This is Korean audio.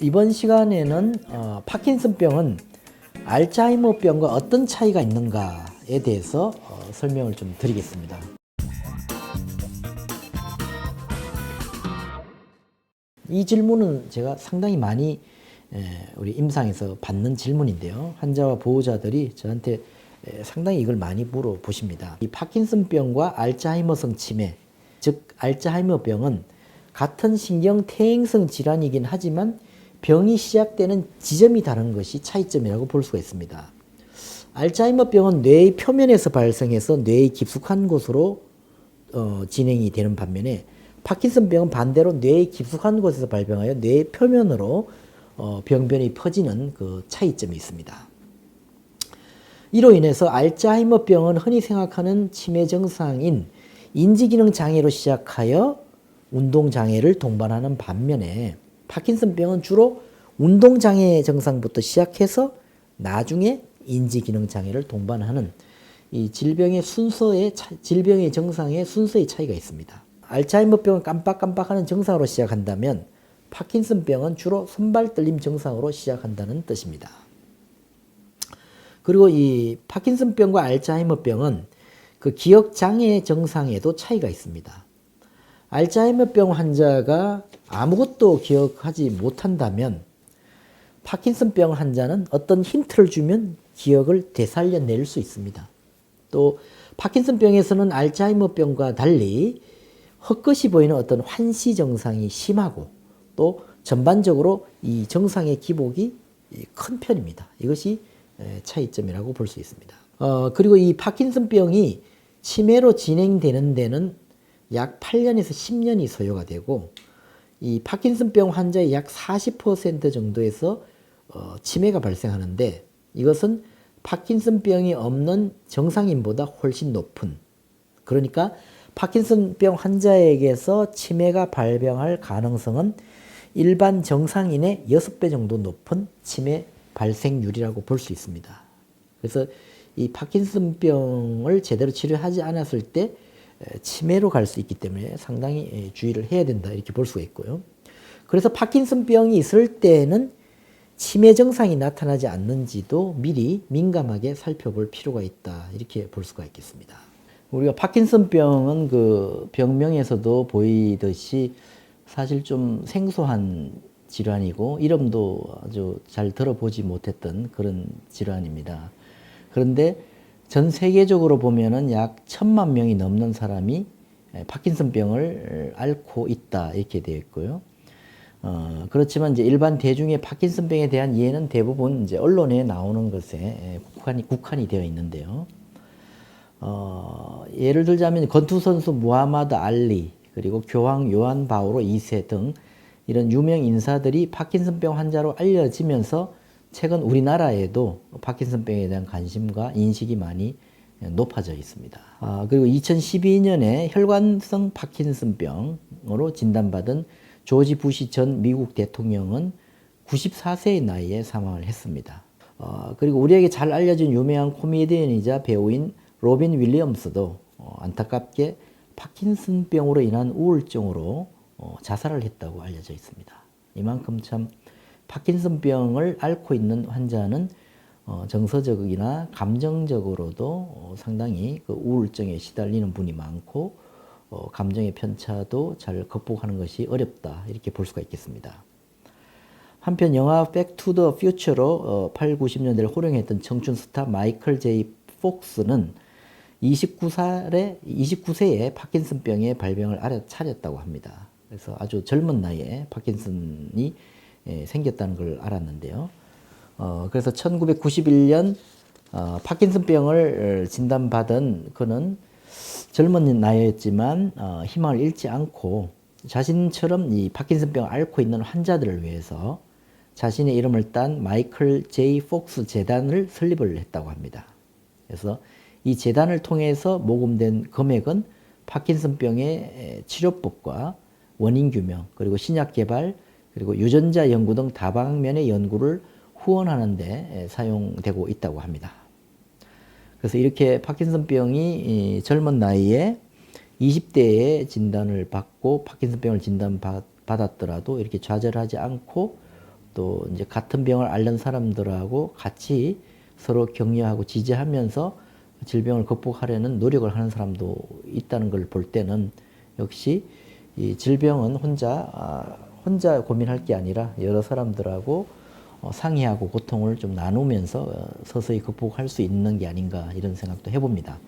이번 시간에는 어, 파킨슨병은 알츠하이머병과 어떤 차이가 있는가에 대해서 어, 설명을 좀 드리겠습니다. 이 질문은 제가 상당히 많이 에, 우리 임상에서 받는 질문인데요. 환자와 보호자들이 저한테 에, 상당히 이걸 많이 물어보십니다. 이 파킨슨병과 알츠하이머성 치매, 즉 알츠하이머병은 같은 신경 퇴행성 질환이긴 하지만 병이 시작되는 지점이 다른 것이 차이점이라고 볼 수가 있습니다. 알츠하이머 병은 뇌의 표면에서 발생해서 뇌의 깊숙한 곳으로 어, 진행이 되는 반면에 파킨슨 병은 반대로 뇌의 깊숙한 곳에서 발병하여 뇌의 표면으로 어, 병변이 퍼지는 그 차이점이 있습니다. 이로 인해서 알츠하이머 병은 흔히 생각하는 치매 증상인 인지기능 장애로 시작하여 운동 장애를 동반하는 반면에 파킨슨병은 주로 운동 장애 증상부터 시작해서 나중에 인지기능 장애를 동반하는 이 질병의 순서의 차- 질병의 증상의 순서의 차이가 있습니다. 알츠하이머병은 깜빡깜빡하는 증상으로 시작한다면 파킨슨병은 주로 손발 떨림 증상으로 시작한다는 뜻입니다. 그리고 이 파킨슨병과 알츠하이머병은 그 기억 장애 증상에도 차이가 있습니다. 알츠하이머병 환자가 아무것도 기억하지 못한다면 파킨슨병 환자는 어떤 힌트를 주면 기억을 되살려낼 수 있습니다. 또 파킨슨병에서는 알츠하이머병과 달리 헛것이 보이는 어떤 환시 증상이 심하고 또 전반적으로 이 증상의 기복이 큰 편입니다. 이것이 에, 차이점이라고 볼 수 있습니다. 어, 그리고 이 파킨슨병이 치매로 진행되는 데는 약 8년에서 10년이 소요가 되고 이 파킨슨병 환자의 약 40% 정도에서 어, 치매가 발생하는데 이것은 파킨슨병이 없는 정상인보다 훨씬 높은 그러니까 파킨슨병 환자에게서 치매가 발병할 가능성은 일반 정상인의 6배 정도 높은 치매 발생률이라고 볼 수 있습니다. 그래서 이 파킨슨병을 제대로 치료하지 않았을 때 에, 치매로 갈 수 있기 때문에 상당히 에, 주의를 해야 된다 이렇게 볼 수가 있고요. 그래서 파킨슨병이 있을 때는 치매 증상이 나타나지 않는지도 미리 민감하게 살펴볼 필요가 있다 이렇게 볼 수가 있겠습니다. 우리가 파킨슨병은 그 병명에서도 보이듯이 사실 좀 생소한 질환이고 이름도 아주 잘 들어보지 못했던 그런 질환입니다. 그런데 전 세계적으로 보면은 약 천만 명이 넘는 사람이 파킨슨병을 앓고 있다 이렇게 되어 있고요. 어, 그렇지만 이제 일반 대중의 파킨슨병에 대한 이해는 대부분 이제 언론에 나오는 것에 국한이, 국한이 되어 있는데요. 어, 예를 들자면 건투 선수 무하마드 알리 그리고 교황 요한 바오로 2세 등 이런 유명 인사들이 파킨슨병 환자로 알려지면서 최근 우리나라에도 파킨슨병에 대한 관심과 인식이 많이 높아져 있습니다. 아, 그리고 2012년에 혈관성 파킨슨병으로 진단받은 조지 부시 전 미국 대통령은 94세의 나이에 사망을 했습니다. 어, 그리고 우리에게 잘 알려진 유명한 코미디언이자 배우인 로빈 윌리엄스도 어, 안타깝게 파킨슨병으로 인한 우울증으로 어, 자살을 했다고 알려져 있습니다. 이만큼 참 파킨슨병을 앓고 있는 환자는 어, 정서적이나 감정적으로도 어, 상당히 그 우울증에 시달리는 분이 많고 어, 감정의 편차도 잘 극복하는 것이 어렵다 이렇게 볼 수가 있겠습니다. 한편 영화 백투 더 퓨처로 어, 8, 90년대를 호령했던 청춘 스타 마이클 제이 폭스는 29살에 29세에 파킨슨병의 발병을 알아차렸다고 합니다. 그래서 아주 젊은 나이에 파킨슨이 예, 생겼다는 걸 알았는데요. 어, 그래서 1991년 어, 파킨슨병을 진단받은 그는 젊은 나이였지만 어, 희망을 잃지 않고 자신처럼 이 파킨슨병을 앓고 있는 환자들을 위해서 자신의 이름을 딴 마이클 제이 폭스 재단을 설립을 했다고 합니다. 그래서 이 재단을 통해서 모금된 금액은 파킨슨병의 치료법과 원인 규명 그리고 신약 개발 그리고 유전자 연구 등 다방면의 연구를 후원하는 데 사용되고 있다고 합니다. 그래서 이렇게 파킨슨병이 이 젊은 나이에 20대에 진단을 받고 파킨슨병을 진단받았더라도 이렇게 좌절하지 않고 또 이제 같은 병을 앓는 사람들하고 같이 서로 격려하고 지지하면서 질병을 극복하려는 노력을 하는 사람도 있다는 걸 볼 때는 역시 이 질병은 혼자 아, 혼자 고민할 게 아니라 여러 사람들하고 어, 상의하고 고통을 좀 나누면서 어, 서서히 극복할 수 있는 게 아닌가 이런 생각도 해봅니다.